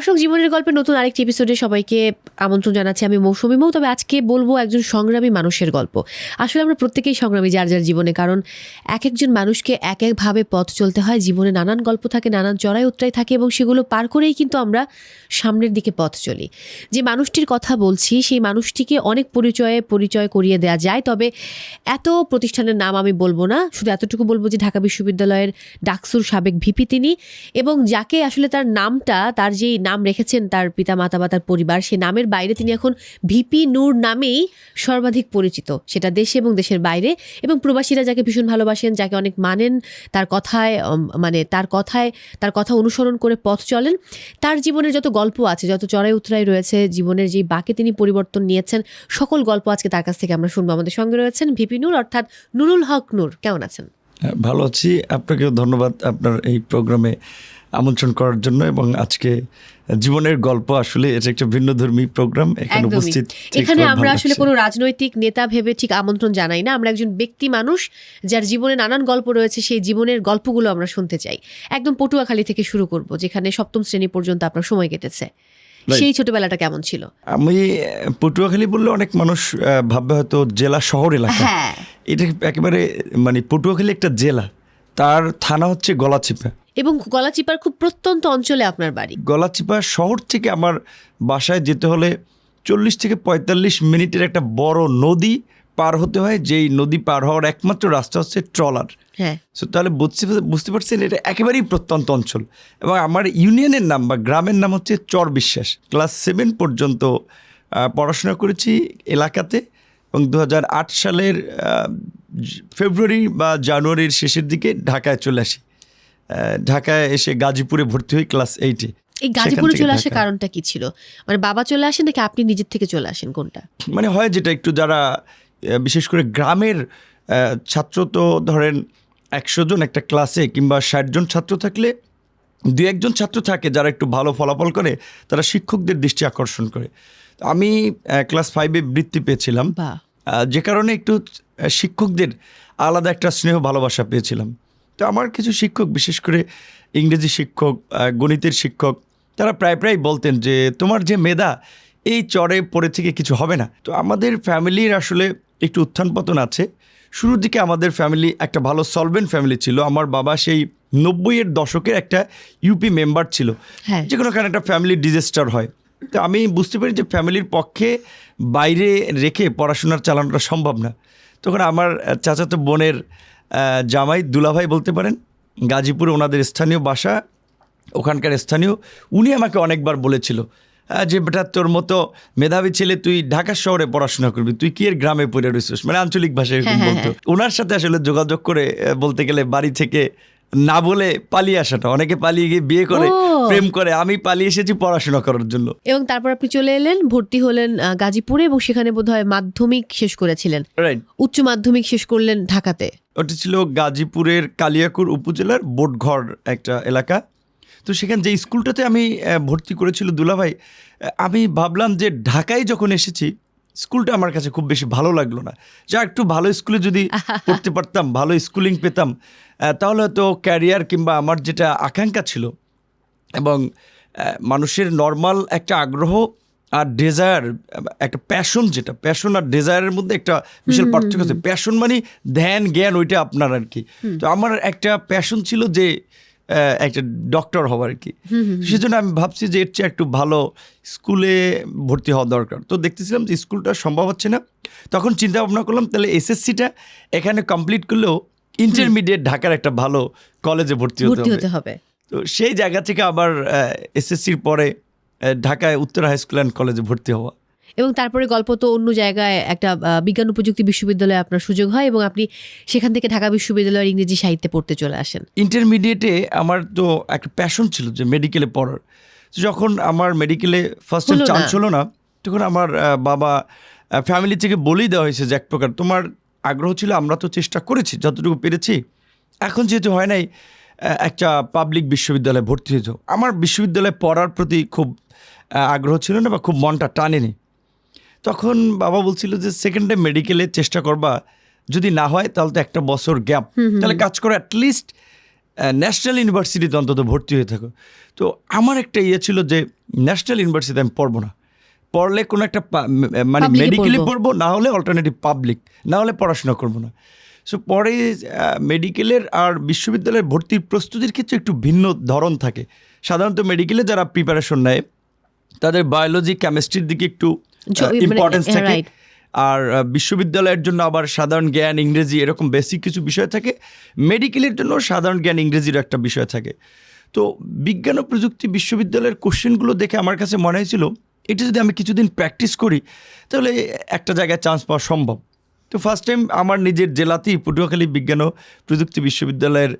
দর্শক জীবনের গল্পের নতুন আরেকটি এপিসোডে সবাইকে আমন্ত্রণ জানাচ্ছি আমি মৌসুমি মৌ তবে আজকে বলব একজন সংগ্রামী মানুষের গল্প। আসলে আমরা প্রত্যেকেই সংগ্রামী যার যার জীবনে, কারণ এক একজন মানুষকে এক একভাবে পথ চলতে হয়। জীবনে নানান গল্প থাকে, নানান চড়াই উত্তরাই থাকে এবং সেগুলো পার করেই কিন্তু আমরা সামনের দিকে পথ চলি। যে মানুষটির কথা বলছি, সেই মানুষটিকে অনেক পরিচয়ে পরিচয় করিয়ে দেওয়া যায়, তবে এত প্রতিষ্ঠানের নাম আমি বলব না। শুধু এতটুকু বলব যে ঢাকা বিশ্ববিদ্যালয়ের ডাকসুর সাবেক ভিপি তিনি এবং যাকে আসলে তার নামটা, তার যেই নাম রেখেছেন তার পিতা মাতা বা তার পরিবার। সে নামের বাইরে তিনি এখন ভিপি নূর নামেই সর্বাধিক পরিচিত। সেটা দেশে এবং দেশের বাইরে। এবং প্রবাসীরা যাকে ভীষণ ভালোবাসেন যাকে অনেক মানেন তার কথায় মানে তার কথায় তার কথা অনুসরণ করে পথ চলেন। তার জীবনের যত গল্প আছে যত চড়াই উতরাই রয়েছে জীবনের যেই বাকে তিনি পরিবর্তন নিয়েছেন সকল গল্প আজকে তার কাছ থেকে আমরা শুনব। আমাদের সঙ্গে রয়েছেন ভিপি নূর অর্থাৎ নুরুল হক নূর। কেমন আছেন? হ্যাঁ, ভালো আছি। আপনাকে ধন্যবাদ আপনার এই প্রোগ্রামে আমন্ত্রণ করার জন্য এবং আজকে জীবনের গল্প আসলে এটা একটা ভিন্নধর্মী প্রোগ্রাম এখানে উপস্থিত এখানে আমরা আসলে কোনো রাজনৈতিক নেতা ভেবে ঠিক আমন্ত্রণ জানাই না। আমরা একজন ব্যক্তি মানুষ যার জীবনে নানান গল্প রয়েছে সেই জীবনের গল্পগুলো আমরা শুনতে চাই। একদম পটুয়াখালী থেকে শুরু করব যেখানে সপ্তম শ্রেণি পর্যন্ত আপনার সময় কেটেছে। সেই ছোটবেলাটা কেমন ছিল? আমি পটুয়াখালী বললে অনেক মানুষ ভাববে হয়তো জেলা শহর এলাকা। হ্যাঁ। এটা একেবারে মানে পটুয়াখালী একটা জেলা। তার থানা হচ্ছে গলাচিপা। এবং গলাচিপার খুব প্রত্যন্ত অঞ্চলে আপনার বাড়ি? গলাচিপা শহর থেকে আমার বাসায় যেতে হলে চল্লিশ থেকে পঁয়তাল্লিশ মিনিটের একটা বড় নদী পার হতে হয় যেই নদী পার হওয়ার একমাত্র রাস্তা হচ্ছে ট্রলার। হ্যাঁ। সো তাহলে বুঝতে বুঝতে পারছেন এটা একেবারেই প্রত্যন্ত অঞ্চল। এবং আমার ইউনিয়নের নাম বা গ্রামের নাম হচ্ছে চর বিশ্বাস। ক্লাস সেভেন পর্যন্ত পড়াশোনা করেছি এলাকাতে। এবং দু হাজার আট সালের ফেব্রুয়ারি বা জানুয়ারির শেষের দিকে ঢাকায় চলে আসি। ঢাকায় এসে গাজীপুরে ভর্তি হই ক্লাস এইটে। এই গাজীপুরে চলে আসার কারণটা কি ছিল? মানে বাবা চলে আসেন নাকি আপনি নিজের থেকে চলে আসেন কোনটা? মানে হয় যেটা একটু যারা বিশেষ করে গ্রামের ছাত্র তো ধরেন একশো জন একটা ক্লাসে কিংবা ষাট জন ছাত্র থাকলে দু একজন ছাত্র থাকে যারা একটু ভালো ফলাফল করে তারা শিক্ষকদের দৃষ্টি আকর্ষণ করে। আমি ক্লাস ফাইভে বৃত্তি পেয়েছিলাম। যে কারণে একটু শিক্ষকদের আলাদা একটা স্নেহ ভালোবাসা পেয়েছিলাম। তো আমার কিছু শিক্ষক বিশেষ করে ইংরেজি শিক্ষক গণিতের শিক্ষক তারা প্রায় প্রায় বলতেন যে তোমার যে মেধা এই চরে পড়ে থেকে কিছু হবে না। তো আমাদের ফ্যামিলির আসলে একটু উত্থান পতন আছে। শুরুর দিকে আমাদের ফ্যামিলি একটা ভালো সলভেন্ট ফ্যামিলি ছিল। আমার বাবা সেই নব্বইয়ের দশকের একটা ইউপি মেম্বার ছিল। হ্যাঁ। যে কোনো কারণে একটা ফ্যামিলি ডিজাস্টার হয়। তো আমি বুঝতে পারি যে ফ্যামিলির পক্ষে বাইরে রেখে পড়াশোনার চালানোটা সম্ভব না। তখন আমার চাচাতো বোনের জামাই দুলাভাই বলতে পারেন গাজীপুরে ওনাদের স্থানীয় বাসা ওখানকার স্থানীয় উনি আমাকে অনেকবার বলেছিল যে বেটা তোর মতো মেধাবী ছেলে তুই ঢাকা শহরে পড়াশোনা করবি তুই কি এর গ্রামে পড়ে রয়েছিস? মানে আঞ্চলিক ভাষায় হ্যাঁ, হ্যাঁ, বলতো। ওনার সাথে আসলে যোগাযোগ করে বলতে গেলে বাড়ি থেকে না বলে পালিয়ে আসাটা। অনেকে পালিয়ে গিয়ে বিয়ে করে প্রেম করে। আমি পালিয়ে এসেছি পড়াশোনা করার জন্য। এবং তারপর আপনি চলে এলেন ভর্তি হলেন গাজীপুরে এবং সেখানে বোধহয় মাধ্যমিক শেষ করেছিলেন। উচ্চ মাধ্যমিক শেষ করলেন ঢাকাতে। ওটা ছিল গাজীপুরের কালিয়াকুর উপজেলার বোটঘর একটা এলাকা। তো সেখানে যে স্কুলটাতে আমি ভর্তি করেছিল দুলাভাই আমি ভাবলাম যে ঢাকায় যখন এসেছি স্কুলটা আমার কাছে খুব বেশি ভালো লাগল না। যা একটু ভালো স্কুলে যদি পড়তে পারতাম ভালো স্কুলিং পেতাম তাহলে হয়তো ক্যারিয়ার কিংবা আমার যেটা আকাঙ্ক্ষা ছিল এবং মানুষের নর্মাল একটা আগ্রহ আর ডেজায়ার একটা প্যাশন যেটা প্যাশন আর ডেজায়ারের মধ্যে একটা বিশাল পার্থক্য আছে। প্যাশন মানে ধ্যান জ্ঞান ওইটা আপনার আর কি। তো আমার একটা প্যাশন ছিল যে একটা ডক্টর হওয়ার আর কি। সেজন্য আমি ভাবছি যে এর চেয়ে একটু ভালো স্কুলে ভর্তি হওয়া দরকার। তো দেখতেছিলাম যে স্কুলটা সম্ভব হচ্ছে না। তখন চিন্তা ভাবনা করলাম তাহলে এসএসসিটা এখানে কমপ্লিট করলেও ইন্টারমিডিয়েট ঢাকার একটা ভালো কলেজে ভর্তি হতে হবে। তো সেই জায়গা থেকে আবার এসএসসির পরে ঢাকায় উত্তর হাই স্কুল অ্যান্ড কলেজে ভর্তি হওয়া। এবং তারপরে গল্প তো অন্য জায়গায় একটা বিজ্ঞান ও প্রযুক্তি বিশ্ববিদ্যালয়ে আপনার সুযোগ হয় এবং আপনি সেখান থেকে ঢাকা বিশ্ববিদ্যালয়ের ইংরেজি সাহিত্যে পড়তে চলে আসেন। ইন্টারমিডিয়েটে আমার তো একটা প্যাশন ছিল যে মেডিকেলে পড়ার। যখন আমার মেডিকেলে ফার্স্ট না। চান্স হলো না তখন আমার বাবা ফ্যামিলি থেকে বলেই দেওয়া হয়েছে যে এক প্রকার তোমার আগ্রহ ছিল আমরা তো চেষ্টা করেছি যতটুকু পেরেছি। এখন যেহেতু হয় নাই একটা পাবলিক বিশ্ববিদ্যালয়ে ভর্তি হয়ে যাও আমার বিশ্ববিদ্যালয়ে পড়ার প্রতি খুব আগ্রহ ছিল না বা খুব মনটা টানেনি। তখন বাবা বলছিল যে সেকেন্ডে মেডিকেলে চেষ্টা করবা। যদি না হয় তাহলে তো একটা বছর গ্যাপ তাহলে কাজ করো অ্যাটলিস্ট ন্যাশনাল ইউনিভার্সিটিতে অন্তত ভর্তি হয়ে থাকো। তো আমার একটা ইয়ে ছিল যে ন্যাশনাল ইউনিভার্সিটিতে আমি পড়ব না। পড়লে কোনো একটা মানে মেডিকেলি পড়ব। না হলে অল্টারনেটিভ পাবলিক না হলে পড়াশোনা করব না। সো পরে মেডিকেলের আর বিশ্ববিদ্যালয়ের ভর্তির প্রস্তুতির ক্ষেত্রে একটু ভিন্ন ধরন থাকে। সাধারণত মেডিকেলে যারা প্রিপারেশন নেয় তাদের বায়োলজি কেমিস্ট্রির দিকে একটু ইম্পর্টেন্স হ্যাঁ, থাকে। আর বিশ্ববিদ্যালয়ের জন্য আবার সাধারণ জ্ঞান ইংরেজি এরকম বেসিক কিছু বিষয় থাকে। মেডিকেলের জন্য সাধারণ জ্ঞান ইংরেজির একটা বিষয় থাকে। তো বিজ্ঞান ও প্রযুক্তি বিশ্ববিদ্যালয়ের কোশ্চেনগুলো দেখে আমার কাছে মনে হয়েছিল এটা যদি আমি কিছুদিন প্র্যাকটিস করি তাহলে একটা জায়গায় চান্স পাওয়া সম্ভব। তো ফার্স্ট টাইম আমার নিজের জেলাতেই পটুয়াখালী বিজ্ঞান ও প্রযুক্তি বিশ্ববিদ্যালয়ের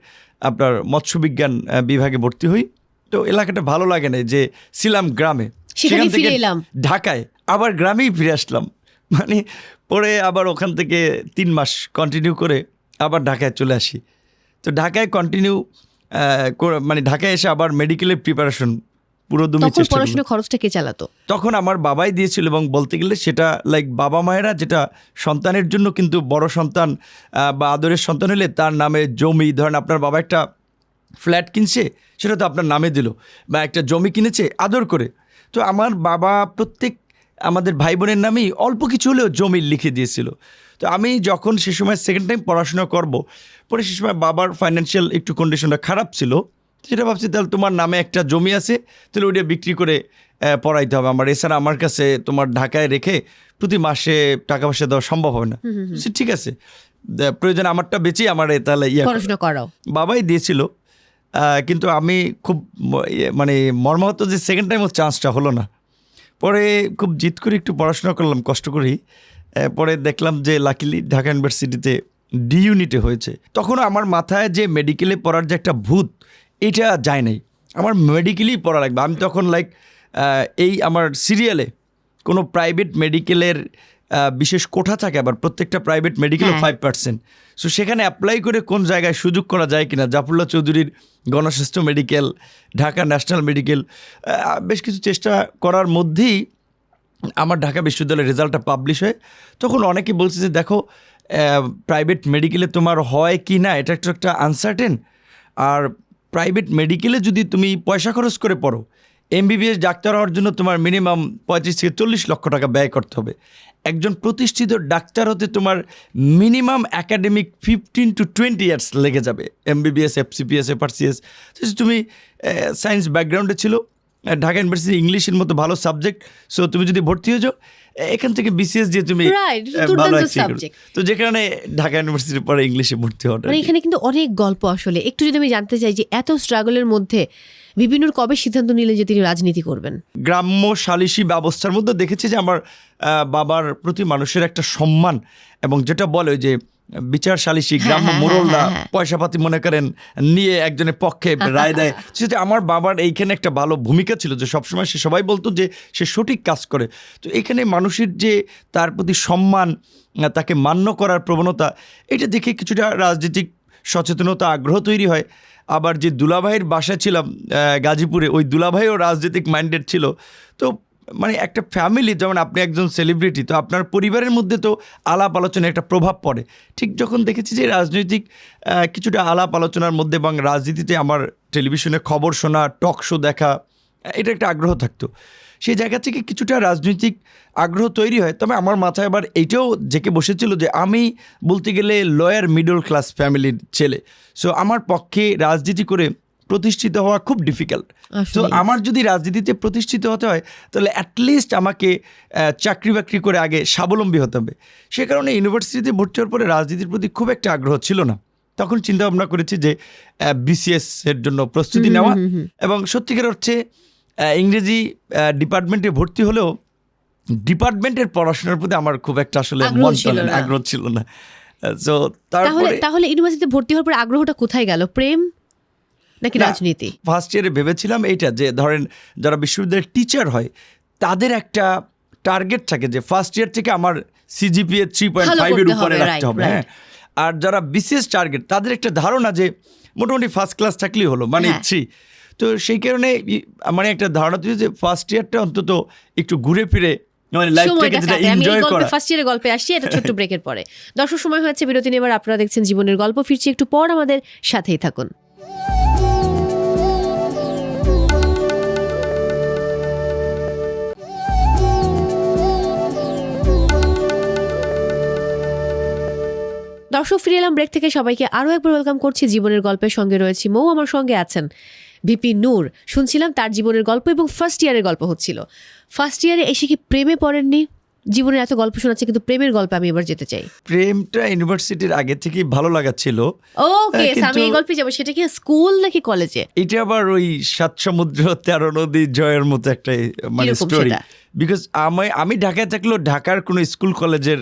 আপনার মৎস্য বিজ্ঞান বিভাগে ভর্তি হই। তো এলাকাটা ভালো লাগে না যে ছিলাম গ্রামে। সেখান থেকে ঢাকায় আবার গ্রামেই ফিরে আসলাম। মানে পরে আবার ওখান থেকে তিন মাস কন্টিনিউ করে আবার ঢাকায় চলে আসি। তো ঢাকায় কন্টিনিউ মানে ঢাকায় এসে আবার মেডিকেলের প্রিপারেশন পুরো দমে চেষ্টা পড়াশোনার খরচটা কে চালাতো? তখন আমার বাবাই দিয়েছিল এবং বলতে গেলে সেটা লাইক বাবা মায়েরা যেটা সন্তানের জন্য কিন্তু বড় সন্তান বা আদরের সন্তান হলে তার নামে জমি ধরেন আপনার বাবা একটা ফ্ল্যাট কিনছে সেটা তো আপনার নামে দিল বা একটা জমি কিনেছে আদর করে। তো আমার বাবা প্রত্যেক আমাদের ভাই বোনের নামেই অল্প কিছু হলেও জমি লিখে দিয়েছিল। তো আমি যখন সে সময় সেকেন্ড টাইম পড়াশোনা করব পরে সে সময় বাবার ফাইন্যান্সিয়াল একটু কন্ডিশনটা খারাপ ছিল সেটা ভাবছি তাহলে তোমার নামে একটা জমি আছে তাহলে ওইটা বিক্রি করে পড়াইতে হবে। আমার এছাড়া আমার কাছে তোমার ঢাকায় রেখে প্রতি মাসে টাকা পয়সা দেওয়া সম্ভব হবে না। ঠিক আছে। প্রয়োজন আমারটা বেচেই আমার তাহলে ইয়ে পড়াশোনা করাও। বাবাই দিয়েছিল কিন্তু আমি খুব ইয়ে মানে মর্মাহত যে সেকেন্ড টাইমও চান্সটা হলো না। পরে খুব জিত করে একটু পড়াশোনা করলাম, কষ্ট করেই। পরে দেখলাম যে লাকিলি ঢাকা ইউনিভার্সিটিতে ডি ইউনিটে হয়েছে। তখন আমার মাথায় যে মেডিকেলে পড়ার যে একটা ভূত, এটা যায় নাই। আমার মেডিকেলেই পড়া লাগবে। আমি তখন লাইক এই আমার সিরিয়ালে কোনো প্রাইভেট মেডিকেলের বিশেষ কোঠা থাকে আবার প্রত্যেকটা প্রাইভেট মেডিকেলে হ্যাঁ। ফাইভ পার্সেন্ট সো সেখানে অ্যাপ্লাই করে কোন জায়গায় সুযোগ করা যায় কিনা? জাফরুল্লাহ চৌধুরীর গণস্বাস্থ্য মেডিকেল ঢাকা ন্যাশনাল মেডিকেল বেশ কিছু চেষ্টা করার মধ্যেই আমার ঢাকা বিশ্ববিদ্যালয়ের রেজাল্টটা পাবলিশ হয়। তখন অনেকে বলছে যে দেখো প্রাইভেট মেডিকেলে তোমার হয় কি না? এটা একটু একটা আনসার্টেন আর প্রাইভেট মেডিকেলে যদি তুমি পয়সা খরচ করে পড়ো এমবিবিএস ডাক্তার হওয়ার জন্য তোমার মিনিমাম পঁয়ত্রিশ থেকে চল্লিশ লক্ষ টাকা ব্যয় করতে হবে। একজন প্রতিষ্ঠিত ডাক্তার হতে তোমার minimum academic fifteen to twenty years লেগে যাবে। MBBS FCPS FRCS. তুমি সায়েন্স ব্যাকগ্রাউন্ডে ছিল ঢাকা ইউনিভার্সিটি ইংলিশের মতো ভালো সাবজেক্ট সো তুমি যদি ভর্তি হয়ে যাও এখান থেকে বিসিএস দিয়ে তুমি ভালো। তো যেখানে ঢাকা ইউনিভার্সিটির পরে ইংলিশে ভর্তি হওয়াটা মানে এখানে কিন্তু অনেক গল্প আসলে। একটু যদি আমি জানতে চাই যে এত স্ট্রাগলের মধ্যে বিভিন্নর কবে সিদ্ধান্ত নিলেন যে তিনি রাজনীতি করবেন? গ্রাম্য সালিসি ব্যবস্থার মধ্যে দেখেছি যে আমার বাবার প্রতি মানুষের একটা সম্মান এবং যেটা বলে যে বিচার সালিসি গ্রাম্য হ্যাঁ, মোড়লরা হ্যাঁ, হ্যাঁ। পয়সা পাতি মনে করেন নিয়ে একজনের পক্ষে রায় দেয়। সেটা আমার বাবার এইখানে একটা ভালো ভূমিকা ছিল যে সবসময় সে সবাই বলতো যে সে সঠিক কাজ করে। তো এখানে মানুষের যে তার প্রতি সম্মান তাকে মান্য করার প্রবণতা এটা দেখে কিছুটা রাজনৈতিক সচেতনতা আগ্রহ তৈরি হয়। আবার যে দুলাভাইয়ের বাসা ছিলাম গাজীপুরে, ওই দুলাভাইও রাজনৈতিক মাইন্ডেড ছিল। তো মানে একটা ফ্যামিলি যেমন আপনি একজন সেলিব্রিটি তো আপনার পরিবারের মধ্যে তো আলাপ আলোচনা একটা প্রভাব পড়ে। ঠিক যখন দেখেছি যে রাজনৈতিক কিছুটা আলাপ আলোচনার মধ্যে এবং রাজনীতিতে আমার টেলিভিশনে খবর শোনা টক শো দেখা, এটা একটা আগ্রহ থাকতো। সেই জায়গা থেকে কিছুটা রাজনৈতিক আগ্রহ তৈরি হয়। তবে আমার মাথায় আবার এইটাও জেকে বসেছিল যে আমি বলতে গেলে লয়ার মিডল ক্লাস ফ্যামিলির ছেলে। সো আমার পক্ষে রাজনীতি করে প্রতিষ্ঠিত হওয়া খুব ডিফিকাল্ট তো আমার যদি রাজনীতিতে প্রতিষ্ঠিত হতে হয় তাহলে অ্যাটলিস্ট আমাকে চাকরি বাকরি করে আগে স্বাবলম্বী হতে হবে। সে কারণে ইউনিভার্সিটিতে ভর্তি হওয়ার পরে রাজনীতির প্রতি খুব একটা আগ্রহ ছিল না। তখন চিন্তা ভাবনা করেছি যে বিসিএস এর জন্য প্রস্তুতি নেওয়া এবং সত্যিকার অর্থে ইংরেজি ডিপার্টমেন্টে ভর্তি হলেও ডিপার্টমেন্টের পড়াশোনার প্রতি আমার খুব একটা আসলে মন ছিল চলে না। আগ্রহ ছিল না। সো তাহলে তারপরে তাহলে ইউনিভার্সিটিতে ভর্তি হওয়ার পর আগ্রহটা কোথায় গেল? প্রেম নাকি রাজনীতি? ফার্স্ট ইয়ারে ভেবেছিলাম এইটা যে ধরেন যারা বিশ্ববিদ্যালয়ের টিচার হয় তাদের একটা টার্গেট থাকে যে ফার্স্ট ইয়ার থেকে আমার সিজিপিএ থ্রি পয়েন্ট ফাইভের উপরে রাখতে হবে হ্যাঁ। আর যারা বিশেষ টার্গেট তাদের একটা ধারণা যে মোটামুটি ফার্স্ট ক্লাস থাকলেই হলো মানে হ্যাঁ। থ্রি তো সেই কারণে আমার মানে একটা ধারণা তুই যে ফার্স্ট ইয়ারটা অন্তত একটু ঘুরে ফিরে মানে ফার্স্ট ইয়ারের গল্পে আসছি এটা ছোট্ট ব্রেকের পরে। দর্শক সময় হয়েছে বিরতি নেবার আপনারা দেখছেন জীবনের গল্প। ফিরছি একটু পর আমাদের সাথেই থাকুন। দর্শক ফিরে এলাম ব্রেক থেকে। সবাইকে আরও একবার ওয়েলকাম করছি। জীবনের গল্পের সঙ্গে রয়েছি মৌ। আমার সঙ্গে আছেন ভিপি নূর। শুনছিলাম তার জীবনের গল্প এবং ফার্স্ট ইয়ারের গল্প হচ্ছিল। ফার্স্ট ইয়ারে এসে কি প্রেমে পড়েননি? জীবনে এত গল্প শোনাচ্ছে কিন্তু প্রেমের গল্পে আমি এবার যেতে চাই। প্রেমটা ইউনিভার্সিটির আগে থেকেই ভালো লাগা ছিল ওকে আমি এই গল্পে যাব। সেটা কি স্কুল নাকি কলেজে? এটা আবার ওই সাত সমুদ্র তেরো নদী জয়ের মতো একটা মানে স্টোরি বিকজ আমি আমি ঢাকায় থাকলেও ঢাকার কোনো স্কুল কলেজের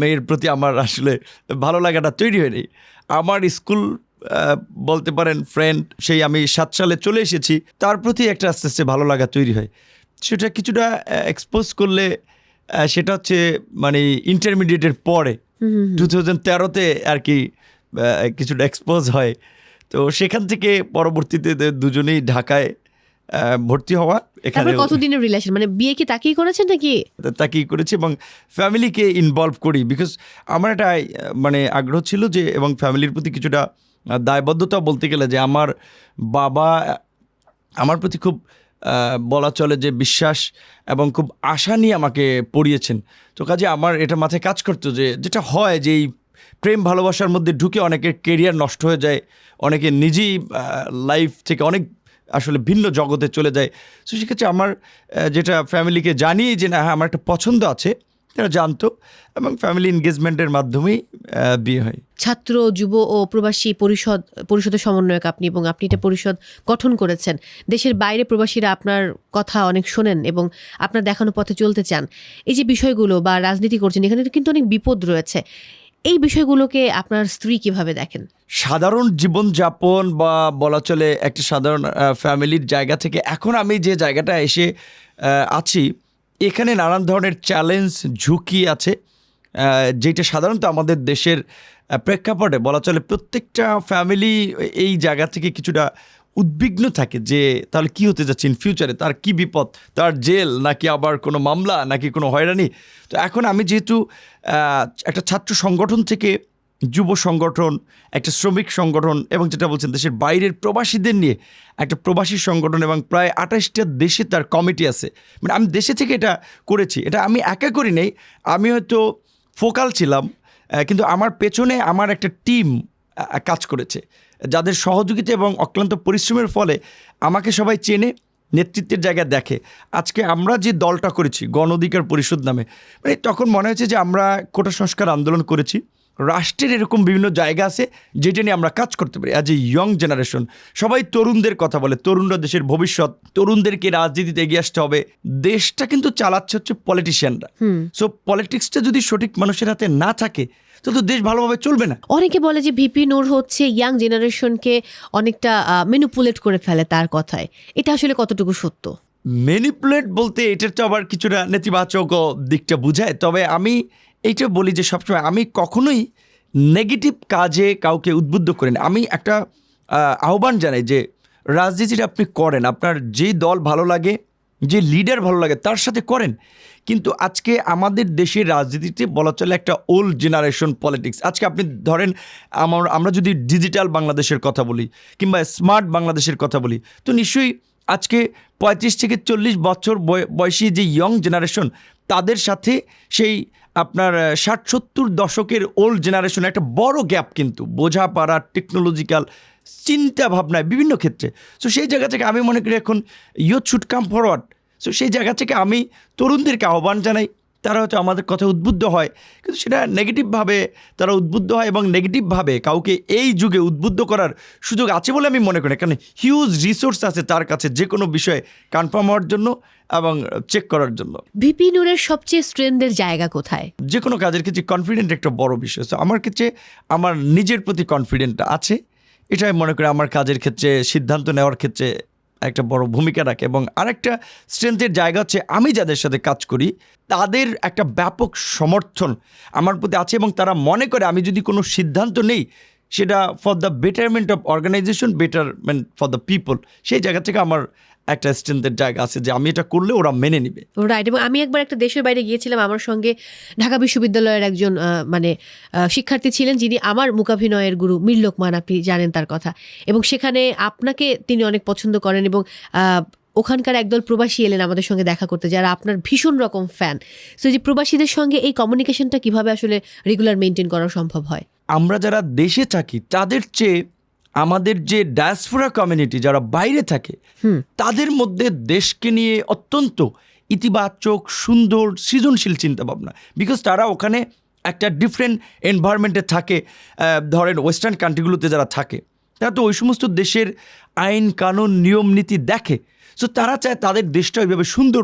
মেয়ের প্রতি আমার আসলে ভালো লাগাটা তৈরি হয়নি। আমার স্কুল বলতে পারেন ফ্রেন্ড সেই আমি সাত সালে চলে এসেছি তার প্রতি একটা আস্তে আস্তে ভালো লাগা তৈরি হয়। সেটা কিছুটা এক্সপোজ করলে সেটা হচ্ছে মানে ইন্টারমিডিয়েটের পরে। টু থাউজেন্ড তেরোতে আর কি কিছুটা এক্সপোজ হয়। তো সেখান থেকে পরবর্তীতে দুজনেই ঢাকায় ভর্তি হওয়া এখানে কতদিনের রিলেশন মানে বিয়ে কি তাকেই করেছেন নাকি? তাকেই করেছি এবং ফ্যামিলিকে ইনভলভ করি বিকজ আমার একটা মানে আগ্রহ ছিল যে এবং ফ্যামিলির প্রতি কিছুটা দায়বদ্ধতা বলতে গেলে যে আমার বাবা, আমার প্রতি খুব বলা চলে যে বিশ্বাস এবং খুব আশা নিয়ে আমাকে পড়িয়েছেন। তো কাজে আমার এটা মাথায় কাজ করতো যে, যেটা হয় যে এই প্রেম ভালোবাসার মধ্যে ঢুকে অনেকের কেরিয়ার নষ্ট হয়ে যায়, অনেকে নিজেই লাইফ থেকে অনেক আসলে ভিন্ন জগতে চলে যায়। তো সেক্ষেত্রে আমার যেটা ফ্যামিলিকে জানিয়ে যে না হ্যাঁ আমার একটা পছন্দ আছে তারা জানতো এবং ফ্যামিলি এনগেজমেন্টের মাধ্যমেই বিয়ে হয়। ছাত্র যুব ও প্রবাসী পরিষদ পরিষদের সমন্বয়ক আপনি এবং আপনি এটা পরিষদ গঠন করেছেন। দেশের বাইরে প্রবাসীরা আপনার কথা অনেক শোনেন এবং আপনার দেখানো পথে চলতে চান। এই যে বিষয়গুলো বা রাজনীতি করছেন এখানে তো কিন্তু অনেক বিপদ রয়েছে। এই বিষয়গুলোকে আপনার স্ত্রী কীভাবে দেখেন? সাধারণ জীবনযাপন বা বলা চলে একটা সাধারণ ফ্যামিলির জায়গা থেকে এখন আমি যে জায়গাটা এসে আছি এখানে নানান ধরনের চ্যালেঞ্জ ঝুঁকি আছে যেটা সাধারণত আমাদের দেশের প্রেক্ষাপটে বলা চলে প্রত্যেকটা ফ্যামিলি এই জায়গা থেকে কিছুটা উদ্বিগ্ন থাকে যে তাহলে কি হতে যাচ্ছে ইন ফিউচারে তার কি বিপদ? তার জেল নাকি আবার কোনো মামলা নাকি কোনো হয়রানি? তো এখন আমি যেহেতু একটা ছাত্র সংগঠন থেকে যুব সংগঠন, একটা শ্রমিক সংগঠন এবং যেটা বলছেন দেশের বাইরের প্রবাসীদের নিয়ে একটা প্রবাসী সংগঠন এবং প্রায় আঠাশটা দেশে তার কমিটি আছে। মানে আমি দেশে থেকে এটা করেছি। এটা আমি একা করি নাই। আমি হয়তো ফোকাল ছিলাম কিন্তু আমার পেছনে আমার একটা টিম কাজ করেছে। যাদের সহযোগিতা এবং অক্লান্ত পরিশ্রমের ফলে আমাকে সবাই চেনে, নেতৃত্বের জায়গায় দেখে। আজকে আমরা যে দলটা করেছি, গণ অধিকার পরিষদ নামে মানে তখন মনে হয়েছে যে আমরা কোটা সংস্কার আন্দোলন করেছি। রাষ্ট্রের এরকম বিভিন্ন জায়গা আছে যেটা নিয়ে আমরা কাজ করতে পারি। অ্যাজ এ ইয়ং জেনারেশন সবাই তরুণদের কথা বলে তরুণরা দেশের ভবিষ্যৎ তরুণদেরকে রাজনীতিতে এগিয়ে আসতে হবে। দেশটা কিন্তু চালাচ্ছে হচ্ছে পলিটিশিয়ানরা সো পলিটিক্সটা যদি সঠিক মানুষের হাতে না থাকে তো তো দেশ ভালোভাবে চলবে না। অনেকে বলে যে ভিপি নূর হচ্ছে ইয়াং জেনারেশনকে অনেকটা মেনুপুলেট করে ফেলে তার কথায়। এটা আসলে কতটুকু সত্য? ম্যানিপুলেট বলতে এটার তো আবার কিছুটা নেতিবাচক দিকটা বুঝায়। তবে আমি এইটা বলি যে সবসময় আমি কখনোই নেগেটিভ কাজে কাউকে উদ্বুদ্ধ করি না। আমি একটা আহ্বান জানাই যে রাজনীতিটা আপনি করেন, আপনার যে দল ভালো লাগে, যে লিডার ভালো লাগে, তার সাথে করেন। কিন্তু আজকে আমাদের দেশের রাজনীতিতে বলা চলে একটা ওল্ড জেনারেশন পলিটিক্স আজকে আপনি ধরেন আমার আমরা যদি ডিজিটাল বাংলাদেশের কথা বলি, কিংবা স্মার্ট বাংলাদেশের কথা বলি, তো নিশ্চয়ই আজকে পঁয়ত্রিশ থেকে চল্লিশ বছর বয়- বয়সী যে ইয়ং জেনারেশন তাদের সাথে সেই আপনার ষাট সত্তর দশকের ওল্ড জেনারেশনে একটা বড় গ্যাপ কিন্তু। বোঝাপড়া টেকনোলজিক্যাল চিন্তা ভাবনায় বিভিন্ন ক্ষেত্রে। সো সেই জায়গা থেকে আমি মনে করি এখন you should come forward so সেই জায়গা থেকে আমি তরুণদেরকে আহ্বান জানাই। তারা হয়তো আমাদের কথা উদ্বুদ্ধ হয়। কিন্তু সেটা নেগেটিভভাবে তারা উদ্বুদ্ধ হয় এবং নেগেটিভভাবে কাউকে এই যুগে উদ্বুদ্ধ করার সুযোগ আছে বলে আমি মনে করি। কারণ হিউজ রিসোর্স আছে তার কাছে যে কোনো বিষয়ে কনফার্ম হওয়ার জন্য এবং চেক করার জন্য। ভিপি নূরের সবচেয়ে স্ট্রেন্থের জায়গা কোথায়? যে কোনো কাজের ক্ষেত্রে কনফিডেন্ট একটা বড় বিষয়। তো আমার ক্ষেত্রে আমার নিজের প্রতি কনফিডেন্ট আছে। এটাই মনে করি আমার কাজের ক্ষেত্রে সিদ্ধান্ত নেওয়ার ক্ষেত্রে একটা বড় ভূমিকা রাখে এবং আরেকটা স্ট্রেংথের জায়গা হচ্ছে আমি যাদের সাথে কাজ করি, তাদের একটা ব্যাপক সমর্থন আমার প্রতি আছে এবং তারা মনে করে আমি যদি কোনো সিদ্ধান্ত নেই, সেটা for the betterment of organisation betterment for the people সেই জায়গা থেকে আমার একটা স্ট্রেংথের জায়গা আছে যে আমি এটা করলে ওরা মেনে নিবে। রাইট এবং আমি একবার একটা দেশের বাইরে গিয়েছিলাম আমার সঙ্গে ঢাকা বিশ্ববিদ্যালয়ের একজন মানে শিক্ষার্থী ছিলেন যিনি আমার মুখাভিনয়ের গুরু মীর লোকমান আপনি জানেন তার কথা। এবং সেখানে আপনাকে তিনি অনেক পছন্দ করেন এবং ওখানকার একদল প্রবাসী এলেন আমাদের সঙ্গে দেখা করতে যারা আপনার ভীষণ রকম ফ্যান সো যে প্রবাসীদের সঙ্গে এই কমিউনিকেশনটা কীভাবে আসলে রেগুলার মেনটেন করা সম্ভব হয়? আমরা যারা দেশে থাকি তাদের চেয়ে আমাদের যে ডায়াসফোরা কমিউনিটি যারা বাইরে থাকে তাদের মধ্যে দেশকে নিয়ে অত্যন্ত ইতিবাচক সুন্দর সৃজনশীল চিন্তাভাবনা। বিকজ তারা ওখানে একটা ডিফারেন্ট এনভায়রনমেন্টে থাকে ধরেন ওয়েস্টার্ন কান্ট্রিগুলোতে যারা থাকে তারা তো ওই সমস্ত দেশের আইন কানুন নিয়ম নীতি দেখে। সো তারা চায় তাদের দেশটা ওইভাবে সুন্দর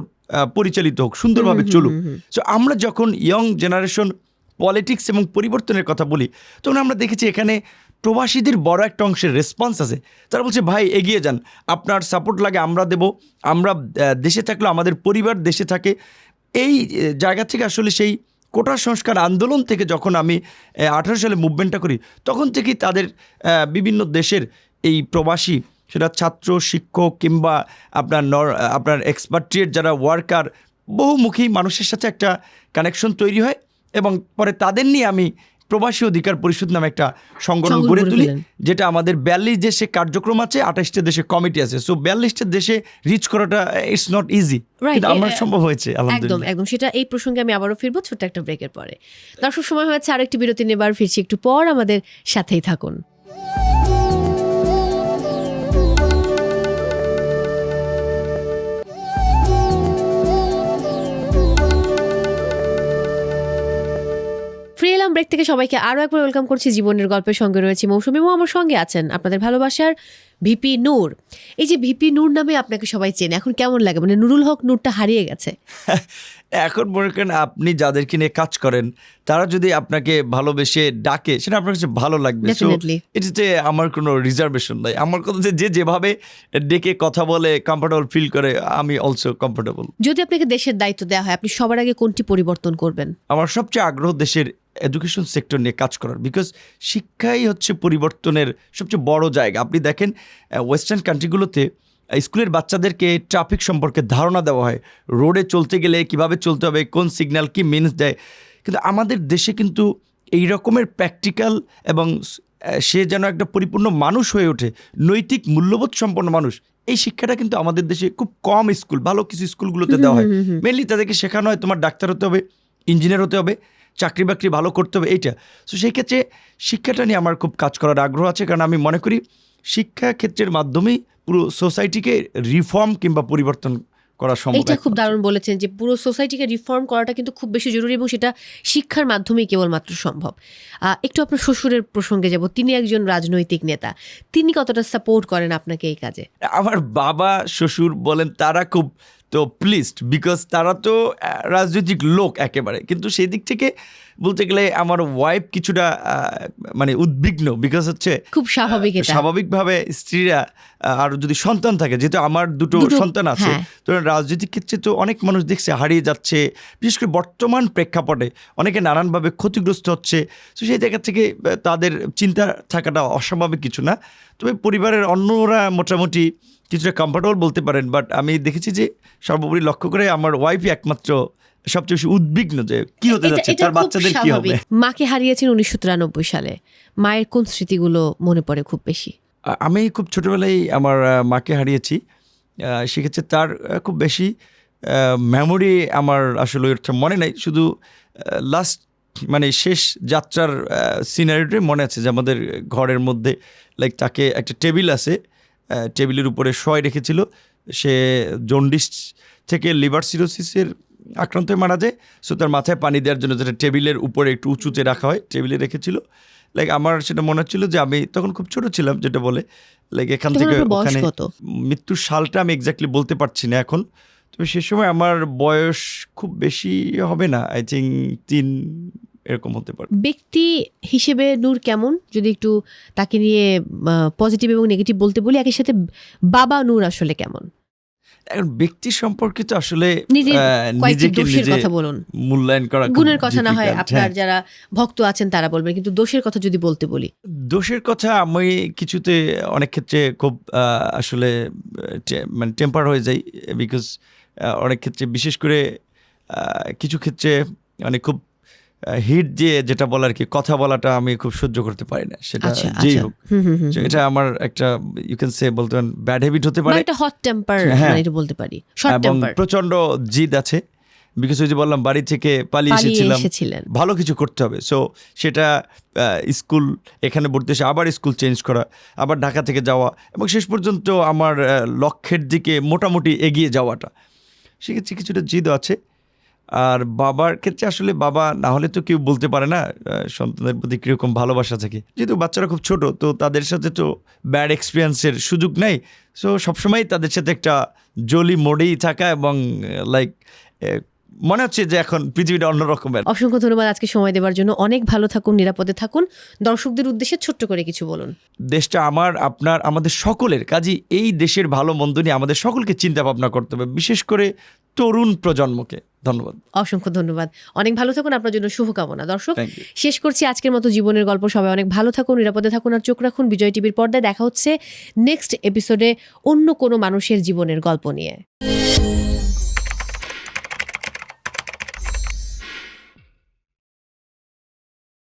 পরিচালিত হোক সুন্দরভাবে চলুক। সো আমরা যখন ইয়ং জেনারেশন পলিটিক্স এবং পরিবর্তনের কথা বলি তখন আমরা দেখেছি এখানে প্রবাসীদের বড় একটা অংশের রেসপন্স আছে। তারা বলছে, ভাই, এগিয়ে যান। আপনার সাপোর্ট লাগে, আমরা দেব। আমরা দেশে থাকলে আমাদের পরিবার দেশে থাকে। এই জায়গা থেকে আসলে সেই কোটা সংস্কার আন্দোলন থেকে যখন আমি আঠারো সালে মুভমেন্টটা করি, তখন থেকেই তাদের বিভিন্ন দেশের এই প্রবাসী, সেটা ছাত্র, শিক্ষক কিংবা আপনার নর, আপনার এক্সপার্ট্রিয়েট যারা ওয়ার্কার বহুমুখী মানুষের সাথে একটা কানেকশন তৈরি হয় এবং পরে তাদের নিয়ে আমি প্রবাসী অধিকার পরিষদ নামে একটা সংগঠন গড়ে তুলি যেটা আমাদের বিয়াল্লিশ দেশে কার্যক্রম আছে আঠাশটা দেশে কমিটি আছে। সো বিয়াল্লিশটা দেশে রিচ করাটা ইটস নট ইজি আমার সম্ভব হয়েছে একদম একদম। সেটা এই প্রসঙ্গে আমি আবারও ফিরবো ছোট্ট একটা ব্রেকের পরে। দর্শক সময় হয়েছে আরেকটি বিরতি নেবার ফিরছি। একটু পর আমাদের সাথেই থাকুন। থেকে সবাইকে আরও একবার ওয়েলকাম করছি। জীবনের গল্পের সঙ্গে রয়েছে মৌসুমি মৌ আমার সঙ্গে আছেন আপনাদের ভালোবাসার ভিপি নূর। এই যে ভিপি নূর নামে আপনাকে সবাই চেনে এখন কেমন লাগে? মানে নুরুল হক নূরটা হারিয়ে গেছে। এখন মনে করেন আপনি যাদেরকে নিয়ে কাজ করেন তারা যদি আপনাকে ভালোবেসে ডাকে সেটা আপনার কাছে ভালো লাগবে. এটাতে আমার কোনো রিজার্ভেশন নাই। আমার কথা যে যেভাবে ডেকে কথা বলে কমফোর্টেবল ফিল করে আমি অলসো কমফোর্টেবল যদি আপনাকে দেশের দায়িত্ব দেওয়া হয় আপনি সবার আগে কোনটি পরিবর্তন করবেন? আমার সবচেয়ে আগ্রহ দেশের এডুকেশন সেক্টর নিয়ে কাজ করার বিকজ শিক্ষাই হচ্ছে পরিবর্তনের সবচেয়ে বড় জায়গা। আপনি দেখেন ওয়েস্টার্ন কান্ট্রিগুলোতে স্কুলের বাচ্চাদেরকে ট্রাফিক সম্পর্কে ধারণা দেওয়া হয়। রোডে চলতে গেলে কীভাবে চলতে হবে কোন সিগন্যাল কি মিনস দেয়। কিন্তু আমাদের দেশে কিন্তু এই রকমের প্র্যাকটিক্যাল এবং সে যেন একটা পরিপূর্ণ মানুষ হয়ে ওঠে নৈতিক মূল্যবোধ সম্পন্ন মানুষ এই শিক্ষাটা কিন্তু আমাদের দেশে খুব কম স্কুল ভালো কিছু স্কুলগুলোতে দেওয়া হয়। মেনলি তাদেরকে শেখানো হয় তোমার ডাক্তার হতে হবে ইঞ্জিনিয়ার হতে হবে। চাকরি বাকরি ভালো করতে হবে এইটা। সো সেই ক্ষেত্রে শিক্ষাটা নিয়ে আমার খুব কাজ করার আগ্রহ আছে কারণ আমি মনে করি শিক্ষা ক্ষেত্রের মাধ্যমেই পুরো সোসাইটিকে রিফর্ম কিংবা পরিবর্তন করা সম্ভব এইটা খুব দারুণ বলেছেন যে পুরো সোসাইটিকে রিফর্ম করাটা কিন্তু খুব বেশি জরুরি এবং সেটা শিক্ষার মাধ্যমেই কেবলমাত্র সম্ভব। একটু আপনার শ্বশুরের প্রসঙ্গে যাব তিনি একজন রাজনৈতিক নেতা তিনি কতটা সাপোর্ট করেন আপনাকে এই কাজে? আমার বাবা শ্বশুর বলেন তারা খুব তো প্লিজড বিকজ তারা তো রাজনৈতিক লোক একেবারে। কিন্তু সেই দিক থেকে বলতে গেলে আমার ওয়াইফ কিছুটা মানে উদ্বিগ্ন বিকজ হচ্ছে খুব স্বাভাবিক স্বাভাবিকভাবে স্ত্রীরা আর যদি সন্তান থাকে যেহেতু আমার দুটো দুটো, সন্তান আছে হ্যাঁ। তো রাজনৈতিক ক্ষেত্রে তো অনেক মানুষ দেখছে হারিয়ে যাচ্ছে বিশেষ করে বর্তমান প্রেক্ষাপটে অনেকে নানানভাবে ক্ষতিগ্রস্ত হচ্ছে। তো সেই জায়গা থেকে তাদের চিন্তা থাকাটা অস্বাভাবিক কিছু না। তবে পরিবারের অন্যরা মোটামুটি কিছুটা কমফোর্টেবল বলতে পারেন বাট আমি দেখেছি যে সর্বোপরি লক্ষ্য করে আমার ওয়াইফই একমাত্র সবচেয়ে বেশি উদ্বিগ্ন যে কি হতে যাচ্ছে তার বাচ্চাদের কি হবে? মাকে হারিয়েছেন উনিশশো তিরানব্বই সালে। মায়ের কোন স্মৃতিগুলো মনে পড়ে খুব বেশি? আমি খুব ছোটোবেলায় আমার মাকে হারিয়েছি। সেক্ষেত্রে তার খুব বেশি মেমোরি আমার আসলে মনে নাই। শুধু লাস্ট মানে শেষ যাত্রার সিনারিটাই মনে আছে যে আমাদের ঘরের মধ্যে লাইক তাকে একটা টেবিল আছে টেবিলের উপরে শয় রেখেছিল। সে জন্ডিস থেকে লিভার সিরোসিসের আক্রান্ত হয়ে মারা যায়। সো তার মাথায় পানি দেওয়ার জন্য যেটা টেবিলের উপরে একটু উঁচুতে রাখা হয় টেবিলে রেখেছিল। লাইক আমার সেটা মনে হচ্ছিল যে আমি তখন খুব ছোট ছিলাম যেটা বলে। লাইক এখান থেকে ওখানে মৃত্যুর সালটা আমি এক্স্যাক্টলি বলতে পারছি না এখন। তবে সে সময় আমার বয়স খুব বেশি হবে না। আই থিঙ্ক তিন এরকম হতে পারে। ব্যক্তি হিসেবে নূর কেমন? যদি একটু তাকে নিয়ে পজিটিভ এবং নেগেটিভ বলতে বলি একই সাথে বাবা নূর আসলে কেমন? এখন ব্যক্তি সম্পর্কিত আসলে নিজেকে নিজে কথা বলুন। মূল্যায়ন করা গুণের কথা না হয় আপনার হ্যাঁ। যারা ভক্ত আছেন তারা বলবেন কিন্তু দোষের কথা যদি বলতে বলি। দোষের কথা আমি কিছুতে অনেক ক্ষেত্রে খুব আসলে মানে টেম্পার হয়ে যাই বিকজ অনেক ক্ষেত্রে বিশেষ করে কিছু ক্ষেত্রে মানে খুব হিট দিয়ে যেটা বলার কি কথা বলাটা আমি খুব সহ্য করতে পারি না। সেটা আচ্ছা যেই আচ্ছা। হোক। এটা আমার একটা ইউ ক্যান সে বলতে পারেন ব্যাড হ্যাবিট হতে মানে পারে একটা হট টেম্পার হ্যাঁ। মানে এটা বলতে পারি। শর্ট এবং টেম্পার প্রচণ্ড জিদ আছে। বিকজ ওই যে বললাম বাড়ি থেকে পালিয়ে এসেছিলাম। ভালো কিছু করতে হবে। সো সেটা স্কুল এখানে ভর্তি এসে আবার স্কুল চেঞ্জ করা আবার ঢাকা থেকে যাওয়া এবং শেষ পর্যন্ত আমার লক্ষ্যের দিকে মোটামুটি এগিয়ে যাওয়াটা। সেক্ষেত্রে কিছুটা জিদ আছে। আর বাবার ক্ষেত্রে আসলে বাবা না হলে তো কেউ বলতে পারে না আহ, সন্তানদের প্রতি কীরকম ভালোবাসা থাকে যেহেতু বাচ্চারা খুব ছোট তো তাদের সাথে তো ব্যাড এক্সপিরিয়েন্সের সুযোগ নেই। সো সবসময় তাদের সাথে একটা জলি মোডেই থাকা এবং লাইক মনে হচ্ছে যে এখন পৃথিবীটা অন্যরকমের অসংখ্য ধন্যবাদ আজকে সময় দেওয়ার জন্য। অনেক ভালো থাকুন নিরাপদে থাকুন। দর্শকদের উদ্দেশ্যে ছোট্ট করে কিছু বলুন। দেশটা আমার আপনার আমাদের সকলের কাজে এই দেশের ভালো মন্দ নিয়ে আমাদের সকলকে চিন্তা ভাবনা করতে হবে বিশেষ করে তরুণ প্রজন্মকে। ধন্যবাদ। অসংখ্য ধন্যবাদ। অনেক ভালো থাকুন আপনার জন্য শুভকামনা। দর্শক শেষ করছি আজকের মতো জীবনের গল্প। সবাই অনেক ভালো থাকুন নিরাপদে থাকুন আর চোখ রাখুন। বিজয় টিভির পর্দায় দেখা হচ্ছে নেক্সট এপিসোডে অন্য কোনো মানুষের জীবনের গল্প নিয়ে।